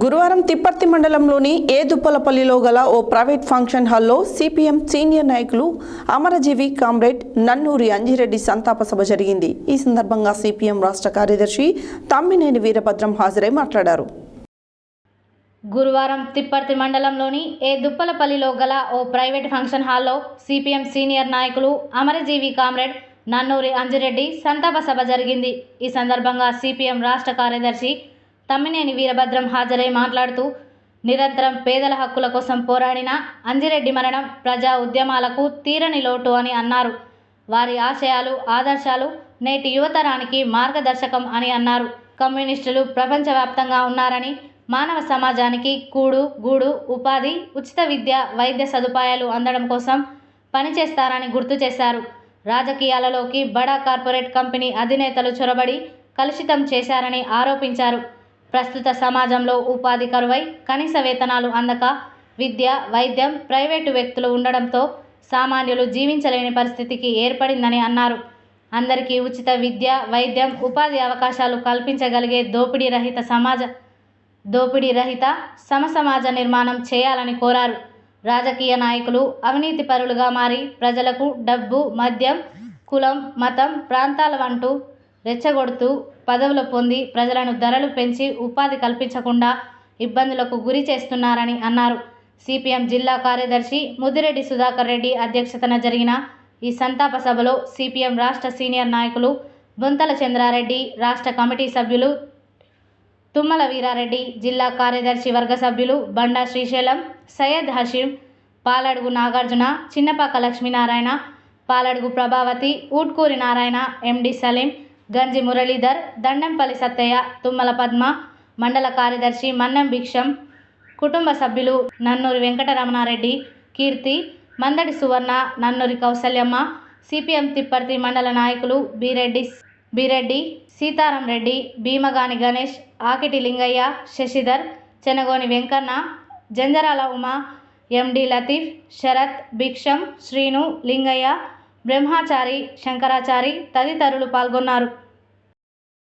గురువారం తిప్పర్తి మండలంలోని ఏదుప్పలపల్లిలో గల ఓ ప్రైవేట్ ఫంక్షన్ హాల్లో సిపిఎం సీనియర్ నాయకులు అమరజీవి కామ్రేడ్ నన్నూరి అంజిరెడ్డి సంతాప సభ జరిగింది. ఈ సందర్భంగా సిపిఎం రాష్ట్ర కార్యదర్శి తమ్మినేని వీరభద్రం హాజరై మాట్లాడారు. గురువారం తిప్పర్తి మండలంలోని ఏ దుప్పలపల్లిలో గల ఓ ప్రైవేట్ ఫంక్షన్ హాల్లో సిపిఎం సీనియర్ నాయకులు అమరజీవి కామ్రేడ్ నన్నూరి అంజిరెడ్డి సంతాప సభ జరిగింది. ఈ సందర్భంగా సిపిఎం రాష్ట్ర కార్యదర్శి తమ్మినేని వీరభద్రం హాజరై మాట్లాడుతూ నిరంతరం పేదల హక్కుల కోసం పోరాడిన అంజిరెడ్డి మరణం ప్రజా ఉద్యమాలకు తీరని లోటు అని అన్నారు. వారి ఆశయాలు ఆదర్శాలు నేటి యువతరానికి మార్గదర్శకం అని అన్నారు. కమ్యూనిస్టులు ప్రపంచవ్యాప్తంగా ఉన్నారని మానవ సమాజానికి కూడు గూడు ఉపాధి ఉచిత విద్య వైద్య సదుపాయాలు అందడం కోసం పనిచేస్తారని గుర్తు చేశారు. రాజకీయాలలోకి బడా కార్పొరేట్ కంపెనీ అధినేతలు చొరబడి కలుషితం చేశారని ఆరోపించారు. ప్రస్తుత సమాజంలో ఉపాధి కరువై కనీస వేతనాలు అందక విద్య వైద్యం ప్రైవేటు వ్యక్తులు ఉండడంతో సామాన్యులు జీవించలేని పరిస్థితికి ఏర్పడిందని అన్నారు. అందరికీ ఉచిత విద్య వైద్యం ఉపాధి అవకాశాలు కల్పించగలిగే దోపిడీ రహిత సమాజ దోపిడీ రహిత సమసమాజ నిర్మాణం చేయాలని కోరారు. రాజకీయ నాయకులు అవినీతి పరులుగా మారి ప్రజలకు డబ్బు మద్యం కులం మతం ప్రాంతాల వంటూ రెచ్చగొడుతూ పదవులు పొంది ప్రజలను ధరలు పెంచి ఉపాధి కల్పించకుండా ఇబ్బందులకు గురి చేస్తున్నారని అన్నారు. సిపిఎం జిల్లా కార్యదర్శి ముదిరెడ్డి సుధాకర్ రెడ్డి అధ్యక్షతన జరిగిన ఈ సంతాప సభలో సిపిఎం రాష్ట్ర సీనియర్ నాయకులు బొంతల చంద్రారెడ్డి రాష్ట్ర కమిటీ సభ్యులు తుమ్మల వీరారెడ్డి జిల్లా కార్యదర్శి వర్గ సభ్యులు బండా శ్రీశైలం సయ్యద్ హషీం పాలడుగు నాగార్జున చిన్నపాక లక్ష్మీనారాయణ పాలడుగు ప్రభావతి ఊట్కూరి నారాయణ ఎండి సలీం గంజి మురళీధర్ దండంపల్లి సత్తయ్య తుమ్మల పద్మ మండల కార్యదర్శి మన్నెం భిక్షం కుటుంబ సభ్యులు నన్నూరి వెంకటరమణారెడ్డి కీర్తి మందడి సువర్ణ నన్నూరి కౌసల్యమ్మ సిపిఎం తిప్పర్తి మండల నాయకులు బీరెడ్డి బీరెడ్డి సీతారాం రెడ్డి భీమగాని గణేష్ ఆకిటి లింగయ్య శశిధర్ చెనగోని వెంకన్న జంజరాల ఉమా ఎండి లతీఫ్ శరత్ భిక్షం శ్రీను లింగయ్య బ్రహ్మాచారి శంకరాచారి తదితరులు పాల్గొన్నారు.